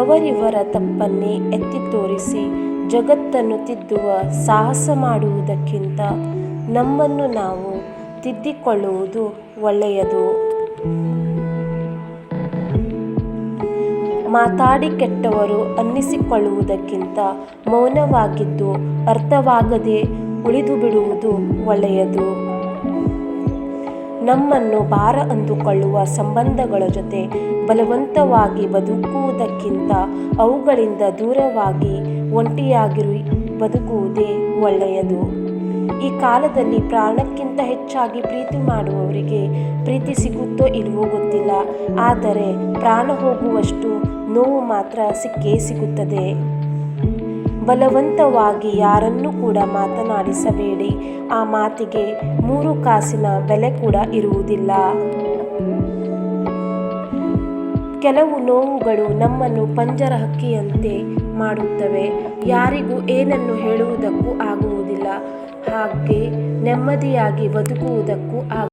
ಅವರಿವರ ತಪ್ಪನ್ನೇ ಎತ್ತಿ ತೋರಿಸಿ ಜಗತ್ತನ್ನು ತಿದ್ದುವ ಸಾಹಸ ಮಾಡುವುದಕ್ಕಿಂತ ನಮ್ಮನ್ನು ನಾವು ತಿದ್ದಿಕೊಳ್ಳುವುದು ಒಳ್ಳೆಯದು. ಮಾತಾಡಿ ಕೆಟ್ಟವರು ಅನ್ನಿಸಿಕೊಳ್ಳುವುದಕ್ಕಿಂತ ಮೌನವಾಗಿದ್ದು ಅರ್ಥವಾಗದೆ ಉಳಿದು ಬಿಡುವುದು ಒಳ್ಳೆಯದು. ನಮ್ಮನ್ನು ಭಾರ ಅಂದುಕೊಳ್ಳುವ ಸಂಬಂಧಗಳ ಜೊತೆ ಬಲವಂತವಾಗಿ ಬದುಕುವುದಕ್ಕಿಂತ ಅವುಗಳಿಂದ ದೂರವಾಗಿ ಒಂಟಿಯಾಗಿರು, ಬದುಕುವುದೇ ಒಳ್ಳೆಯದು. ಈ ಕಾಲದಲ್ಲಿ ಪ್ರಾಣಕ್ಕಿಂತ ಹೆಚ್ಚಾಗಿ ಪ್ರೀತಿ ಮಾಡುವವರಿಗೆ ಪ್ರೀತಿ ಸಿಗುತ್ತೋ ಇಲ್ಲವೋ ಗೊತ್ತಿಲ್ಲ, ಆದರೆ ಪ್ರಾಣ ಹೋಗುವಷ್ಟು ನೋವು ಮಾತ್ರ ಸಿಕ್ಕೇ ಸಿಗುತ್ತದೆ. ಬಲವಂತವಾಗಿ ಯಾರನ್ನೂ ಕೂಡ ಮಾತನಾಡಿಸಬೇಡಿ. ಆ ಮಾತಿಗೆ ಮೂರು ಕಾಸಿನ ಬೆಲೆ ಕೂಡ ಇರುವುದಿಲ್ಲ. ಕೆಲವು ನೋವುಗಳು ನಮ್ಮನ್ನು ಪಂಜರ ಹಕ್ಕಿಯಂತೆ ಮಾಡುತ್ತವೆ. ಯಾರಿಗೂ ಏನನ್ನು ಹೇಳುವುದಕ್ಕೂ ಆಗುವುದಿಲ್ಲ. ಹಾಗೆ ನೆಮ್ಮದಿಯಾಗಿ ಬದುಕುವುದಕ್ಕೂ ಆಗ